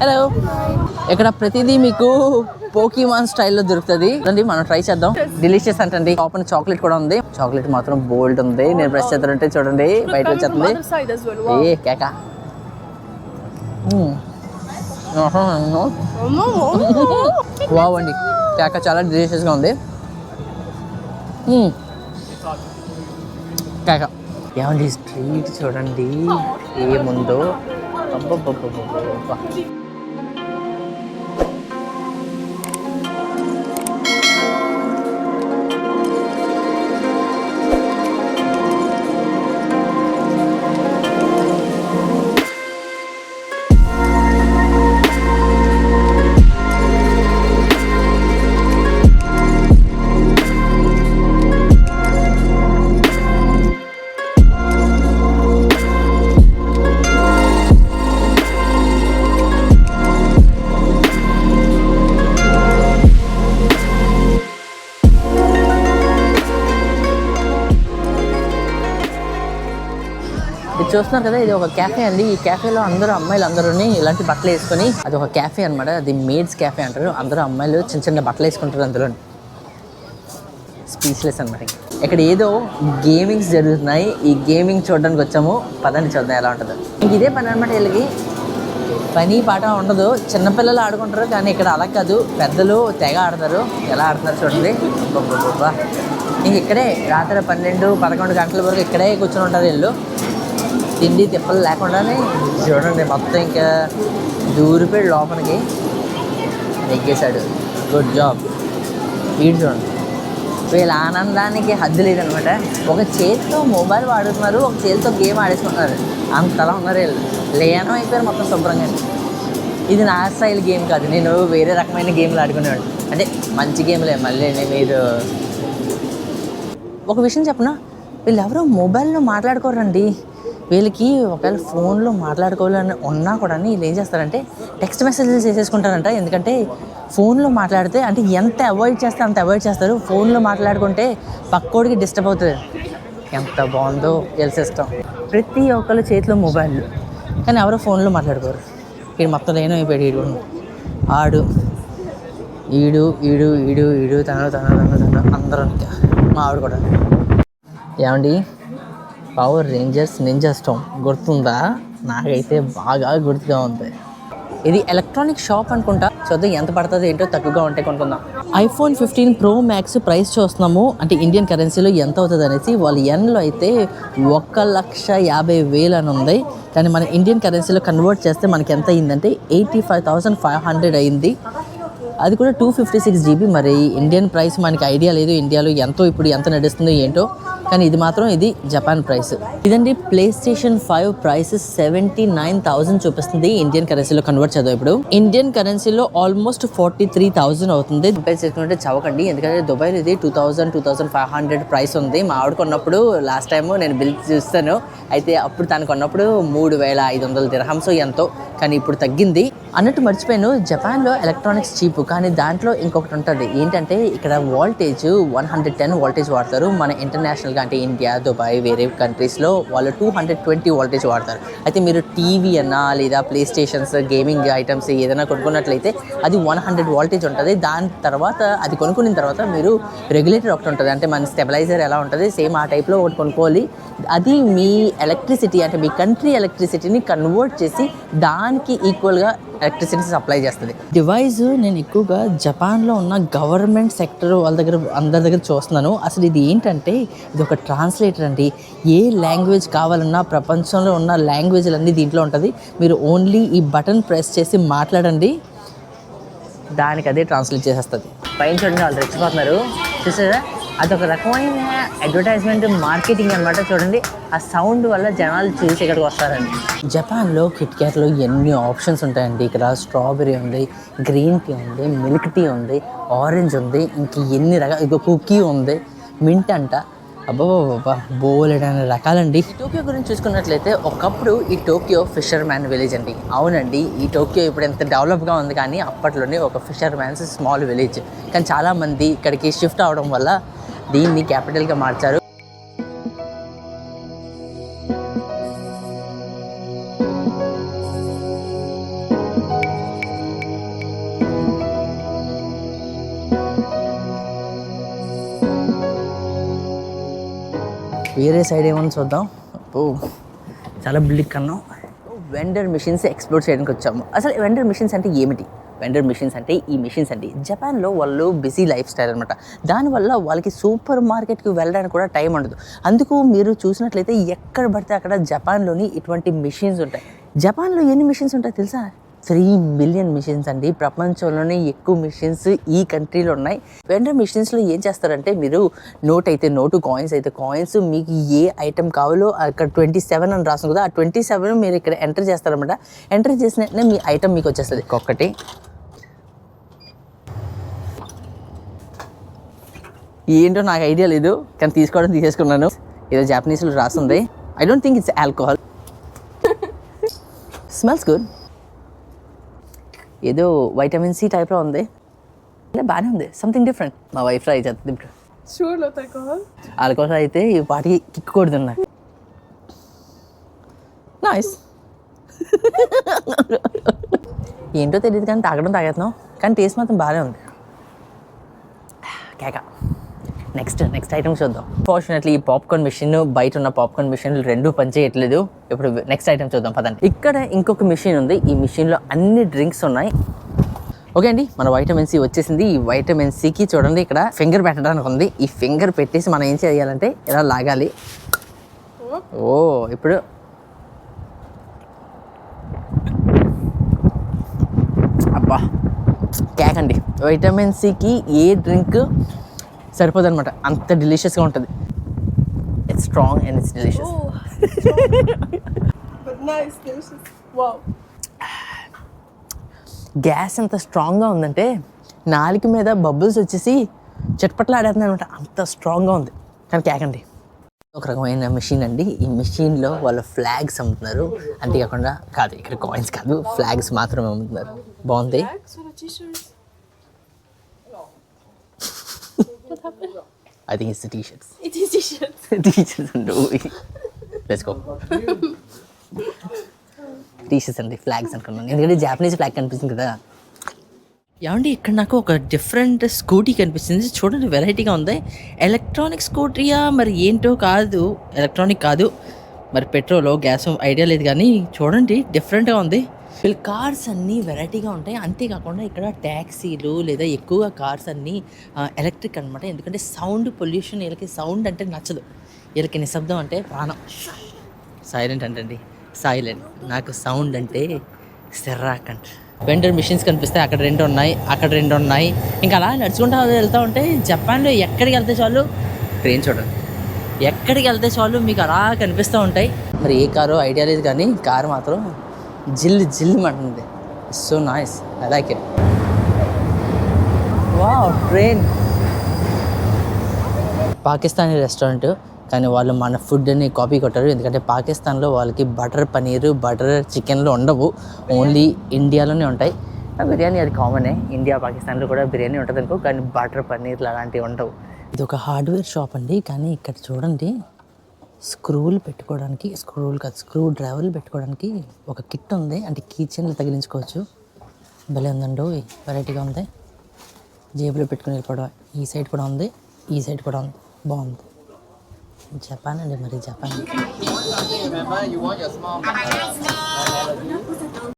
Hello ఇక్కడ ప్రతిదీ మీకు పోకీమాన్ స్టైల్లో దొరుకుతుంది. రండి మనం ట్రై చేద్దాం. డిలీషియస్ అంటండి. ఓపెన్ చాక్లెట్ కూడా ఉంది. చాక్లెట్ మాత్రం బోల్డ్ ఉంది. నేను బ్రష్ చేద్దానంటే చూడండి. బయట వచ్చేస్తుంది. ఏ కేక. వావ్ అండి. కేక చాలా డిలీషియస్గా ఉంది. మ్మ్. కేక. ఏమండి స్ట్రీట్ చూడండి. ఏముందో? అబ్బబ్బబ్బబ్బబ్బబ్బా. చూస్తున్నారు కదా ఇది ఒక క్యాఫే అండి. ఈ క్యాఫేలో అందరూ అమ్మాయిలు అందరూ ఇలాంటి బట్టలు వేసుకొని అది ఒక క్యాఫే అన్నమాట. అది మేడ్స్ క్యాఫే అంటారు. అందరూ అమ్మాయిలు చిన్న చిన్న బట్టలు వేసుకుంటారు అందులో స్పీచ్లెస్ అనమాట ఇక్కడ ఏదో గేమింగ్స్ జరుగుతున్నాయి. ఈ గేమింగ్ చూడడానికి వచ్చాము. పదండి చూద్దాం ఎలా ఉంటుందో. ఇంక ఇదే పని అనమాట వీళ్ళకి. పని పాట ఉండదు. చిన్నపిల్లలు ఆడుకుంటారు కానీ ఇక్కడ అలా కాదు. పెద్దలు తెగ ఆడతారు. ఎలా ఆడుతున్నారు చూడండి. అబ్బబ్బబ్బబ్బా. ఇంక ఇక్కడే రాత్రి పన్నెండు పదకొండు గంటల వరకు ఇక్కడే కూర్చొని ఉంటారు వీళ్ళు. తిండి తిప్పలు లేకుండానే చూడండి మొత్తం ఇంకా దూరిపోయి లోపలికి. నెగ్గేశాడు. గుడ్ జాబ్ వీడు చూడండి. వీళ్ళ ఆనందానికి హద్దు లేదనమాట. ఒక చేతితో మొబైల్ వాడుతున్నారు ఒక చేతితో గేమ్ ఆడేసుకుంటున్నారు. అంతలా ఉన్నారు వీళ్ళు. లేనం అయిపోయారు మొత్తం శుభ్రంగా. ఇది నా స్టైల్ గేమ్ కాదు. నేను వేరే రకమైన గేమ్లు ఆడుకునేవాడు అంటే మంచి గేమ్లే మళ్ళీ నేను మీరు ఒక విషయం చెప్పనా? వీళ్ళు ఎవరో మొబైల్లో మాట్లాడుకోరండి. వీళ్ళకి ఒకవేళ ఫోన్లో మాట్లాడుకోవాలని ఉన్నా కూడా వీళ్ళు ఏం చేస్తారంటే టెక్స్ట్ మెసేజ్లు చేసేసుకుంటారంట. ఎందుకంటే ఫోన్లో మాట్లాడితే అంటే ఎంత అవాయిడ్ చేస్తే అంత అవాయిడ్ చేస్తారు. ఫోన్లో మాట్లాడుకుంటే పక్కోడికి డిస్టర్బ్ అవుతుంది. ఎంత బాగుందో వీళ్ళ సిస్టమ్ ప్రతి ఒక్కళ్ళ చేతిలో మొబైల్ కానీ ఎవరో ఫోన్లో మాట్లాడుకోరు. వీడు మొత్తం లేనో అయిపోయాడు వీడు ఆడు ఈడు ఈడు ఈడు ఈడు తను తను తను తను అందరూ మా ఆవిడ కూడా. ఏమండి? పవర్ రేంజర్స్ నింజా స్టోమ్ గుర్తుందా? నాకైతే బాగా గుర్తుగా ఉంది. ఇది ఎలక్ట్రానిక్ షాప్ అనుకుంటా. చూద్దాం ఎంత పడుతుంది ఏంటో తక్కువగా ఉంటే కొనుక్కుందాం. IPhone fifteen pro max price చూస్తున్నాము. అంటే ఇండియన్ కరెన్సీలో ఎంత అవుతుంది అనేసి వాళ్ళ ఎన్లో అయితే ఒక్క లక్ష యాభై వేలు అని ఉంది. కానీ మన ఇండియన్ కరెన్సీలో కన్వర్ట్ చేస్తే మనకి ఎంత అయిందంటే eighty five thousand five hundred అయింది. అది కూడా టూ ఫిఫ్టీ సిక్స్ జీబీ మరి ఇండియన్ ప్రైస్ మనకి ఐడియా లేదు. ఇండియాలో ఎంతో ఇప్పుడు ఎంత నడుస్తుందో ఏంటో కానీ ఇది మాత్రం ఇది జపాన్ ప్రైస్. ఇదండి PlayStation five price seventy nine thousand చూపిస్తుంది ఇండియన్ కరెన్సీలో కన్వర్ట్ చేద్దాం ఇప్పుడు. ఇండియన్ కరెన్సీలో ఆల్మోస్ట్ ఫార్టీ త్రీ థౌసండ్ అవుతుంది. కంపేర్ చేసుకుంటే చవకండి. ఎందుకంటే దుబాయ్ ఇది two thousand two thousand five hundred price ఉంది. మా ఆవిడ కొన్నప్పుడు లాస్ట్ టైం నేను బిల్ చూస్తాను. అయితే అప్పుడు తను కొన్నప్పుడు మూడు వేల ఐదు వందల దిరహంసో ఎంతో. కానీ ఇప్పుడు తగ్గింది. అన్నట్టు మర్చిపోయాను. జపాన్లో ఎలక్ట్రానిక్స్ చీప్ కానీ దాంట్లో ఇంకొకటి ఉంటుంది. ఏంటంటే ఇక్కడ voltage one hundred ten voltage వాడతారు. మన ఇంటర్నేషనల్గా అంటే ఇండియా దుబాయ్ వేరే కంట్రీస్లో వాళ్ళు టూ హండ్రెడ్ ట్వంటీ వాల్టేజ్ వాడతారు. అయితే మీరు టీవీ అన్నా లేదా ప్లే స్టేషన్స్ గేమింగ్ ఐటమ్స్ ఏదైనా కొనుక్కున్నట్లయితే అది వన్ హండ్రెడ్ వాల్టేజ్ ఉంటుంది. దాని తర్వాత అది కొనుక్కున్న తర్వాత మీరు రెగ్యులేటర్ ఒకటి ఉంటుంది. అంటే మన స్టెబిలైజర్ ఎలా ఉంటుంది సేమ్ ఆ టైప్లో ఒకటి కొనుక్కోవాలి. అది మీ ఎలక్ట్రిసిటీ అంటే మీ కంట్రీ ఎలక్ట్రిసిటీని కన్వర్ట్ చేసి దానికి ఈక్వల్గా ఎలక్ట్రిసిటీ సప్లై చేస్తుంది. డివైస్ నేను ఎక్కువగా జపాన్లో ఉన్న గవర్నమెంట్ సెక్టర్ వాళ్ళ దగ్గర అందరి దగ్గర చూస్తున్నాను. అసలు ఇది ఏంటంటే ఇది ఒక ట్రాన్స్లేటర్ అండి. ఏ లాంగ్వేజ్ కావాలన్నా ప్రపంచంలో ఉన్న లాంగ్వేజ్లు అన్నీ దీంట్లో ఉంటుంది. మీరు ఓన్లీ ఈ బటన్ ప్రెస్ చేసి మాట్లాడండి. దానికి అదే ట్రాన్స్లేట్ చేసేస్తుంది. పైన చూడండి వాళ్ళు రెచ్చిపోతున్నారు. చూసారా? అదొక రకమైన అడ్వర్టైజ్మెంట్ మార్కెటింగ్ అనమాట చూడండి. ఆ సౌండ్ వల్ల జనాలు చూసి ఇక్కడికి వస్తారండి. జపాన్లో కిట్ క్యాట్లో ఎన్ని ఆప్షన్స్ ఉంటాయండి? ఇక్కడ స్ట్రాబెరీ ఉంది గ్రీన్ టీ ఉంది మిల్క్ టీ ఉంది ఆరెంజ్ ఉంది ఇంక ఎన్ని రకాల ఇంకో కుకీ ఉంది మింట్ అంట. అబ్బాబాబా అనే రకాలండి. ఈ టోక్యో గురించి చూసుకున్నట్లయితే ఒకప్పుడు ఈ టోక్యో ఫిషర్ మ్యాన్ విలేజ్ అండి. అవునండి ఈ టోక్యో ఇప్పుడు ఎంత డెవలప్గా ఉంది కానీ అప్పట్లోనే ఒక ఫిషర్ మ్యాన్స్ స్మాల్ విలేజ్ కానీ చాలామంది ఇక్కడికి షిఫ్ట్ అవడం వల్ల దీన్ని క్యాపిటల్గా మార్చారు. వేరే సైడ్ ఏమని చూద్దాం. ఓ చాలా బిల్డింగ్ కన్నాం వెండర్ మిషన్స్ ఎక్స్ప్లోర్ చేయడానికి వచ్చాము. అసలు వెండర్ మిషన్స్ అంటే ఏమిటి? వెండర్ మిషన్స్ అంటే ఈ మిషన్స్ అండి. జపాన్లో వాళ్ళు బిజీ లైఫ్ స్టైల్ అనమాట దానివల్ల వాళ్ళకి సూపర్ మార్కెట్కి వెళ్ళడానికి కూడా టైం ఉండదు. అందుకు మీరు చూసినట్లయితే ఎక్కడ పడితే అక్కడ జపాన్లోని ఇటువంటి మిషన్స్ ఉంటాయి. జపాన్లో ఎన్ని మిషన్స్ ఉంటాయి తెలుసా? త్రీ మిలియన్ మిషన్స్ అండి. ప్రపంచంలోనే ఎక్కువ మిషన్స్ ఈ కంట్రీలో ఉన్నాయి. వెండర్ మిషన్స్లో ఏం చేస్తారంటే మీరు నోట్ అయితే నోటు కాయిన్స్ అయితే కాయిన్స్ మీకు ఏ ఐటెం కావాలో అక్కడ ట్వంటీ సెవెన్ అని రాస్తుంది కదా ఆ ట్వంటీ సెవెన్ మీరు ఇక్కడ ఎంటర్ చేస్తారనమాట ఎంటర్ చేసిన వెంటనే మీ ఐటెం మీకు వచ్చేస్తుంది. ఒక్కటి ఏంటో నాకు ఐడియా లేదు కానీ తీసుకోవడం తీసేసుకున్నాను. ఏదో జాపనీస్లో రాస్తుంది. I don't think it's alcohol smells good ఏదో వైటమిన్ సి టైప్లో ఉంది. ఇలా బాగానే ఉంది. సంథింగ్ డిఫరెంట్ మా వైఫ్ ట్రై చేస్తుంది ఇప్పుడు. ఆల్కహాల్ అయితే ఈ పాటికి కిక్ నైస్ ఏంటో తెలియదు కానీ తాగడం తాగేస్తున్నాం కానీ టేస్ట్ మాత్రం బాగానే ఉంది. కేక. నెక్స్ట్ నెక్స్ట్ ఐటమ్ చూద్దాం. ఫార్చునేట్లీ ఈ పాప్కార్న్ మిషన్ బయట ఉన్న పాప్కార్న్ మిషన్ రెండు పనిచేయట్లేదు. ఇప్పుడు నెక్స్ట్ ఐటమ్ చూద్దాం పదండి. ఇక్కడ ఇంకొక మిషన్ ఉంది. ఈ మిషన్లో అన్ని డ్రింక్స్ ఉన్నాయి. ఓకే అండి మన వైటమిన్ సి వచ్చేసింది. ఈ వైటమిన్ సికి చూడండి ఇక్కడ ఫింగర్ పెట్టడానికి ఉంది. ఈ ఫింగర్ పెట్టేసి మనం ఏం చేయాలంటే ఇలా లాగాలి. ఓ ఇప్పుడు అబ్బా కేక్ అండి వైటమిన్ సికి ఏ డ్రింక్ సరిపోదు అనమాట అంత డెలిషియస్గా ఉంటుంది. It's strong and it's delicious. Gas ఎంత స్ట్రాంగ్గా ఉందంటే నాలుక మీద బబుల్స్ వచ్చేసి చట్పట్లు ఆడేస్తుంది అనమాట అంత స్ట్రాంగ్గా ఉంది. కానీ కేకండి ఒక రకమైన మెషిన్ అండి. ఈ మెషిన్లో వాళ్ళు ఫ్లాగ్స్ అమ్ముతున్నారు. అంతేకాకుండా కాదు ఇక్కడ కాయిన్స్ కాదు ఫ్లాగ్స్ మాత్రమే అమ్ముతున్నారు. బాగుంది? Bags or t-shirts? I think it's t shirts It is t-shirts. T shirts అండి లెట్స్ గో టీ షర్ట్స్ అండి ఫ్లాగ్స్ అనుకున్నాను ఎందుకంటే జాపనీస్ ఫ్లాగ్ కనిపిస్తుంది కదా ఏమండి ఇక్కడ నాకు ఒక డిఫరెంట్ స్కూటీ కనిపిస్తుంది చూడండి వెరైటీగా ఉంది ఎలక్ట్రానిక్ స్కూటీయా మరి ఏంటో కాదు ఎలక్ట్రానిక్ కాదు మరి పెట్రోల్ గ్యాస్ ఐడియా లేదు కానీ చూడండి డిఫరెంట్గా ఉంది వీళ్ళ కార్స్ అన్నీ వెరైటీగా ఉంటాయి. అంతేకాకుండా ఇక్కడ ట్యాక్సీలు లేదా ఎక్కువగా కార్స్ అన్నీ ఎలక్ట్రిక్ అనమాట ఎందుకంటే సౌండ్ పొల్యూషన్ వీళ్ళకి సౌండ్ అంటే నచ్చదు. వీళ్ళకి నిశ్శబ్దం అంటే ప్రాణం. సైలెంట్ అంటండి. సైలెంట్. నాకు సౌండ్ అంటే సెర్రాకంట్ వెండర్ మిషన్స్ కనిపిస్తాయి. అక్కడ రెండు ఉన్నాయి. అక్కడ రెండు ఉన్నాయి. ఇంకా అలా నడుచుకుంటూ వెళ్తూ ఉంటే జపాన్లో ఎక్కడికి వెళ్తే చాలు? ట్రైన్ చూడండి. ఎక్కడికి వెళ్తే చాలు? మీకు అలా కనిపిస్తూ ఉంటాయి. మరి ఏ కారు ఐడియా లేదు కానీ కారు మాత్రం జిల్ జిల్ అంటుంది so nice I like it wow train Pakistani restaurant కానీ వాళ్ళు మన ఫుడ్ని కాపీ కొట్టారు. ఎందుకంటే పాకిస్తాన్లో వాళ్ళకి బటర్ పనీరు బటర్ చికెన్లు ఉండవు. ఓన్లీ ఇండియాలోనే ఉంటాయి. బిర్యానీ అది కామనే ఇండియా పాకిస్తాన్లో కూడా బిర్యానీ ఉంటుంది అనుకో కానీ బటర్ పన్నీర్లు అలాంటివి ఉండవు. ఇది ఒక హార్డ్వేర్ షాప్ అండి. కానీ ఇక్కడ చూడండి స్క్రూలు పెట్టుకోవడానికి స్క్రూలు కాదు స్క్రూ డ్రైవర్లు పెట్టుకోవడానికి ఒక కిట్ ఉంది. అంటే కీచెన్లు తగిలించుకోవచ్చు. భలే ఉందండి వెరైటీగా ఉంది. జేబులో పెట్టుకుని వెళ్ళిపోవడం ఈ సైడ్ కూడా ఉంది ఈ సైడ్ కూడా ఉంది. బాగుంది. జపాన్ అండి మరి జపాన్.